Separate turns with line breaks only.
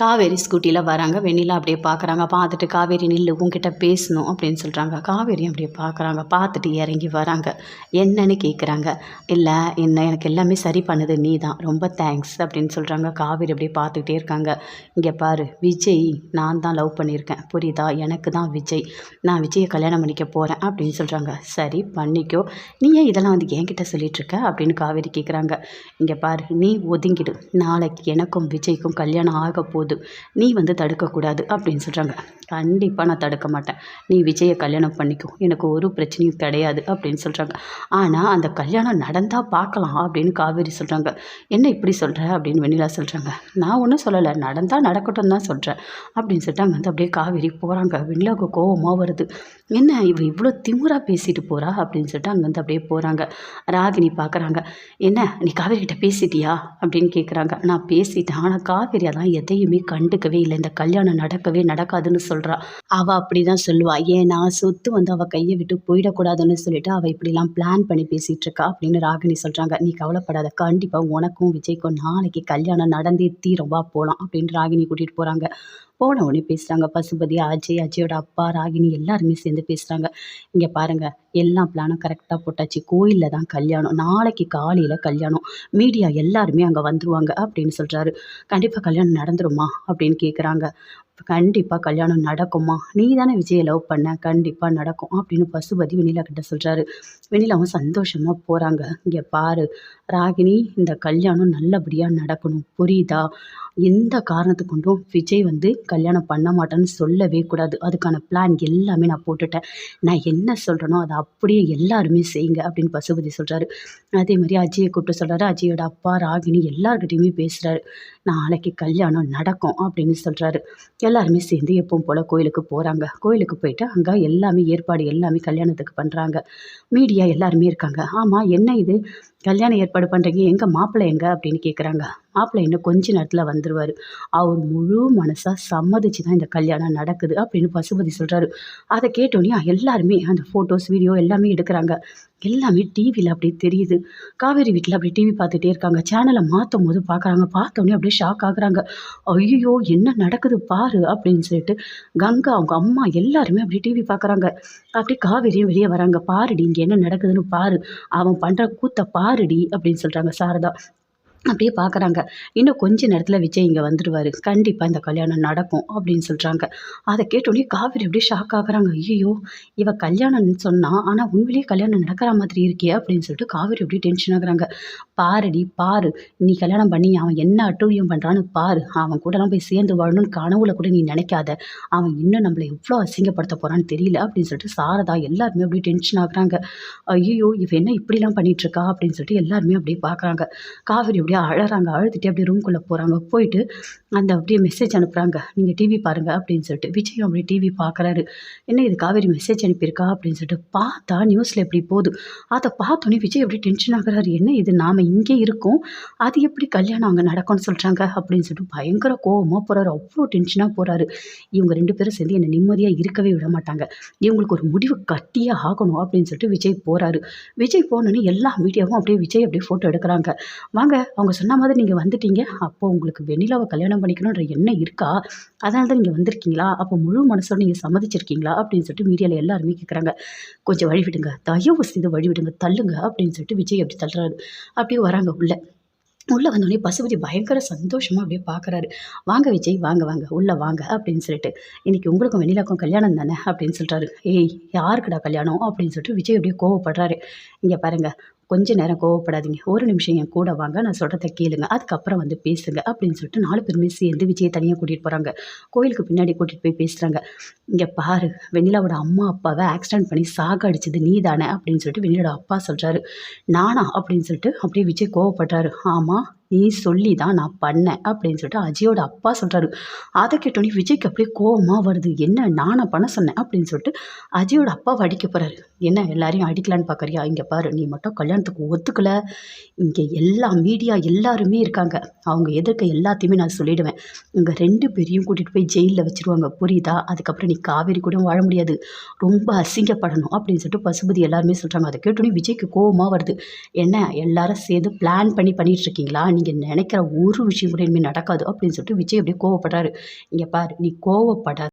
காவேரி ஸ்கூட்டியில் வராங்க. வெண்ணிலா அப்படியே பார்க்குறாங்க பார்த்துட்டு காவேரி நில்லு உங்ககிட்ட பேசணும் அப்படின்னு சொல்கிறாங்க காவேரி அப்படியே பார்க்குறாங்க பார்த்துட்டு இறங்கி வராங்க. என்னன்னு கேட்குறாங்க இல்லை என்ன எனக்கு எல்லாமே சரி பண்ணுது நீ தான் ரொம்ப தேங்க்ஸ் அப்படின்னு சொல்கிறாங்க காவேரி அப்படியே பார்த்துக்கிட்டே இருக்காங்க. இங்கே பாரு விஜய் நான் தான் லவ் பண்ணியிருக்கேன். புரியுதா? எனக்கு தான் விஜய். நான் விஜயை கல்யாணம் பண்ணிக்க போகிறேன் அப்படின்னு சொல்கிறாங்க சரி பண்ணிக்கோ. நீ ஏன் இதெல்லாம் வந்து என்கிட்ட சொல்லிகிட்ருக்க அப்படின்னு காவேரி கேட்குறாங்க இங்கே பாரு நீ ஒதுங்கிடு. நாளைக்கு எனக்கும் விஜய்க்கும் கல்யாணம் ஆக போகுது நீ வந்து தடுக்கக்கூடாது அப்படின்னு சொல்கிறாங்க கண்டிப்பாக நான் தடுக்க மாட்டேன். நீ விஜயை கல்யாணம் பண்ணிக்கோ. எனக்கு ஒரு பிரச்சனையும் கிடையாது அப்படின்னு சொல்கிறாங்க ஆனால் அந்த கல்யாணம் நடந்தால் பார்க்கலாம் அப்படின்னு காவேரி சொல்கிறாங்க என்ன இப்படி சொல்கிற அப்படின்னு வெண்ணிலா சொல்கிறாங்க நான் ஒன்றும் சொல்லலை. நடந்தால் நடக்கட்டும் தான் சொல்கிறேன் அப்படின்னு சொல்லிட்டு அங்கே வந்து அப்படியே காவேரி போகிறாங்க வெண்ணிலாவுக்கு கோபமாக வருது. என்ன இவ இவ்வளோ திமுறாக பேசிட்டு போகிறா அப்படின்னு சொல்லிட்டு அங்கே வந்து அப்படியே போகிறாங்க ராகினி பார்க்குறாங்க என்ன நீ காவேரி கிட்ட பேசிட்டியா அப்படின்னு கேட்குறாங்க நான் பேசிட்டேன். ஆனால் காவேரி அதான் எதையுமே கண்டுக்கவே இல்லை. இந்த கல்யாணம் நடக்கவே நடக்காதுன்னு சொல்கிறா அவள் அப்படி தான் சொல்லுவாள் ஏன்னா சொத்து வந்து அவள் கையை விட்டு போயிடக்கூடாதுன்னு சொல்லிட்டு அவள் இப்படிலாம் பிளான் பண்ணி பேசிகிட்டு இருக்கா அப்படின்னு ராகினி சொல்கிறாங்க நீ கவலைப்படாத. கண்டிப்பாக உனக்கும் விஜய்க்கும் நாளைக்கு கல்யாணம் நடந்தே தீரவா போகலாம் அப்படின்னு ராகினி கூட்டிகிட்டு போகிறாங்க போன உடனே பேசுகிறாங்க பசுபதி அஜய் அஜயோட அப்பா ராகினி எல்லாருமே சேர்ந்து பேசுகிறாங்க இங்கே பாருங்கள் எல்லா பிளானும் கரெக்டாக போட்டாச்சு. கோயிலில் தான் கல்யாணம். நாளைக்கு காலையில் கல்யாணம். மீடியா எல்லாருமே அங்கே வந்துருவாங்க அப்படின்னு சொல்கிறாரு கண்டிப்பாக கல்யாணம் நடந்துருமா அப்படின்னு கேட்குறாங்க கண்டிப்பாக கல்யாணம் நடக்குமா? நீ தானே விஜயை லவ் பண்ண கண்டிப்பாக நடக்கும் அப்படின்னு பசுபதி வெண்ணிலா கிட்ட சொல்கிறாரு வெண்ணிலாவும் சந்தோஷமாக போகிறாங்க இங்கே பாரு ராகினி இந்த கல்யாணம் நல்லபடியாக நடக்கணும். புரியுதா? எந்த காரணத்து கொண்டும் விஜய் வந்து கல்யாணம் பண்ண மாட்டேன்னு சொல்லவே கூடாது. அதுக்கான பிளான் எல்லாமே நான் போட்டுட்டேன். நான் என்ன சொல்கிறேனோ அதை அப்படியே எல்லாருமே செய்யுங்க அப்படின்னு பசுபதி சொல்கிறாரு அதே மாதிரி அஜயை கூப்பிட்டு சொல்கிறாரு அஜயோட அப்பா ராகினி எல்லார்கிட்டையுமே பேசுகிறாரு நாளைக்கு கல்யாணம் நடக்கும் அப்படின்னு சொல்கிறாரு எல்லாருமே சேர்ந்து எப்பவும் போல் கோயிலுக்கு போகிறாங்க கோயிலுக்கு போயிட்டு அங்கே எல்லாமே ஏற்பாடு எல்லாமே கல்யாணத்துக்கு பண்ணுறாங்க மீடியா எல்லாருமே இருக்காங்க. ஆமாம் என்ன இது? கல்யாணம் ஏற்பாடு பண்ணுறீங்க எங்கள் மாப்பிள்ளை எங்கே? அப்படின்னு கேட்குறாங்க மாப்பிள்ளை இன்னும் கொஞ்ச நேரத்தில் வந்துடுவார் அவர் முழு மனசாக சம்மதிச்சு தான் இந்த கல்யாணம் நடக்குது அப்படின்னு பசுபதி சொல்கிறாரு அதை கேட்டோன்னே எல்லாருமே அந்த ஃபோட்டோஸ் வீடியோ எல்லாமே எடுக்கிறாங்க. எல்லாமே டிவியில் அப்படியே தெரியுது. காவேரி வீட்டில் அப்படியே டிவி பார்த்துட்டே இருக்காங்க. சேனலை மாற்றும் போது பார்க்குறாங்க பார்த்தோன்னே அப்படியே ஷாக் ஆகுறாங்க. ஐயோ என்ன நடக்குது பாரு அப்படின்னு சொல்லிட்டு கங்கா அவங்க அம்மா எல்லாருமே அப்படியே டிவி பார்க்குறாங்க. அப்படியே காவேரியும் வெளியே வராங்க. பாருடி இங்கே என்ன நடக்குதுன்னு பாரு. அவன் பண்ணுற கூத்தை பாரு. பாருடி அப்படின்னு சொல்கிறாங்க சாரதா. அப்படியே பார்க்குறாங்க இன்னும் கொஞ்ச நேரத்தில் விஜய் இங்கே வந்துடுவார் கண்டிப்பாக இந்த கல்யாணம் நடக்கும் அப்படின்னு சொல்கிறாங்க அதை கேட்டோடனே காவேரி அப்படியே ஷாக் ஆகுறாங்க. ஐயோ இவ கல்யாணம்னு சொன்னால் ஆனால் உண்மையிலேயே கல்யாணம் நடக்கிற மாதிரி இருக்கே அப்படின்னு சொல்லிட்டு காவேரி அப்படியே டென்ஷன் ஆகுறாங்க. பாருடி பாரு. நீ கல்யாணம் பண்ணி அவன் என்ன அட்டூழியம் பண்ணுறான்னு பாரு. அவன் கூடலாம் போய் சேர்ந்து வாழணும்னு கனவுல கூட நீ நினைக்காத. அவன் இன்னும் நம்மளை எவ்வளோ அசிங்கப்படுத்த போகிறான்னு தெரியல அப்படின்னு சொல்லிட்டு சாரதா எல்லாருமே அப்படியே டென்ஷன் ஆகுறாங்க. ஐயோ இவ என்ன இப்படிலாம் பண்ணிகிட்ருக்கா அப்படின்னு சொல்லிட்டு எல்லாருமே அப்படியே பார்க்குறாங்க காவேரி அப்படியே அழறாங்க. அழுதுட்டு அப்படியே ரூம்குள்ளே போகிறாங்க போயிட்டு அந்த அப்படியே மெசேஜ் அனுப்புகிறாங்க நீங்கள் டிவி பாருங்கள் அப்படின்னு சொல்லிட்டு. விஜய் அப்படியே டிவி பார்க்குறாரு என்ன இது காவேரி மெசேஜ் அனுப்பியிருக்கா? அப்படின்னு சொல்லிட்டு. பார்த்தா நியூஸில் எப்படி போகுது. அதை பார்த்தோன்னே விஜய் அப்படியே டென்ஷன் ஆகுறாரு. என்ன இது? நாம் இங்கே இருக்கோம். அது எப்படி கல்யாணம் அங்கே நடக்கும்னு சொல்கிறாங்க அப்படின்னு சொல்லிட்டு பயங்கர கோவமாக போகிறாரு அவ்வளோ டென்ஷனாக போகிறாரு இவங்க ரெண்டு பேரும் சேர்ந்து என்னை நிம்மதியாக இருக்கவே விட மாட்டாங்க. இவங்களுக்கு ஒரு முடிவு கட்டியே ஆகணும் அப்படின்னு சொல்லிட்டு விஜய் போகிறாரு விஜய் போனோன்னே எல்லா மீடியாவும் அப்படியே விஜய் அப்படியே ஃபோட்டோ எடுக்கிறாங்க. வாங்க அவங்க சொன்ன மாதிரி நீங்கள் வந்துட்டீங்க. அப்போ உங்களுக்கு வெண்ணிலாவை கல்யாணம் பண்ணிக்கணுன்ற எண்ணம் இருக்கா? அதனால தான் நீங்கள் வந்திருக்கீங்களா? அப்போ முழு மனசோட நீங்கள் சம்மதிச்சிருக்கீங்களா? அப்படின்னு சொல்லிட்டு மீடியாவில் எல்லாருமே கேட்குறாங்க கொஞ்சம் வழிவிடுங்க தயவு செய்து வழிவிடுங்க தள்ளுங்க. அப்படின்னு சொல்லிட்டு விஜய் அப்படி தள்ளுறாரு. அப்படியே வராங்க உள்ளே. உள்ளே வந்தோடனே பசுபதி பயங்கர சந்தோஷமாக அப்படியே பார்க்குறாரு வாங்க விஜய் வாங்க வாங்க. உள்ளே வாங்க அப்படின்னு சொல்லிட்டு. இன்றைக்கி உங்களுக்கும் வெண்ணிலாக்கும் கல்யாணம் தானே? அப்படின்னு சொல்கிறாரு ஏய் யாருக்குடா கல்யாணம்? அப்படின்னு சொல்லிட்டு விஜய் அப்படியே கோவப்படுறாரு. இங்கே பாருங்கள் கொஞ்ச நேரம் கோவப்படாதீங்க. ஒரு நிமிஷம் என் கூட வாங்க. நான் சொல்கிறத கேளுங்க. அதுக்கப்புறம் வந்து பேசுங்க அப்படின்னு சொல்லிட்டு நாலு பேருமே சேர்ந்து விஜயை தனியாக கூட்டிகிட்டு போகிறாங்க கோயிலுக்கு பின்னாடி கூட்டிகிட்டு போய் பேசுகிறாங்க இங்கே பாரு வெண்ணிலாவோட அம்மா அப்பாவை ஆக்சிடென்ட் பண்ணி சாக அடிச்சது நீ தானே அப்படின்னு சொல்லிட்டு வெண்ணிலோட அப்பா சொல்கிறாரு நானா? அப்படின்னு சொல்லிட்டு அப்படியே விஜய் கோவப்படுறாரு. ஆமாம் நீ சொல்லி தான் நான் பண்ணேன் அப்படின்னு சொல்லிட்டு அஜயோட அப்பா சொல்கிறாரு அதை கேட்டோன்னே விஜய்க்கு அப்படியே கோபமாக வருது. என்ன நானா பண்ண சொன்னேன்? அப்படின்னு சொல்லிட்டு அஜயோட அப்பாவை அடிக்க போகிறாரு என்ன எல்லாரையும் அடிக்கலான்னு பார்க்குறியா இங்கே பாரு நீ மட்டும் கல்யாணத்துக்கு ஒத்துக்கல. இங்கே எல்லா மீடியா எல்லாருமே இருக்காங்க. அவங்க எதிர்க்க எல்லாத்தையுமே நான் சொல்லிடுவேன். இங்கே ரெண்டு பேரையும் கூட்டிகிட்டு போய் ஜெயிலில் வச்சுருவாங்க. புரியுதா? அதுக்கப்புறம் நீ காவேரி கூட வாழ முடியாது. ரொம்ப அசிங்கப்படணும் அப்படின்னு சொல்லிட்டு பசுபதி எல்லாருமே சொல்கிறாங்க அதை கேட்டோன்னே விஜய்க்கு கோபமாக வருது. என்ன எல்லாரும் சேர்ந்து பிளான் பண்ணி பண்ணிகிட்ருக்கீங்களா ஆனால் நீங்கள் நினைக்கிற ஒரு விஷயம் கூட இனிமேல் நடக்காது அப்படின்னு சொல்லிட்டு விஜய் அப்படியே கோவப்படுறாரு. இங்கே பாரு நீ கோவப்படாத.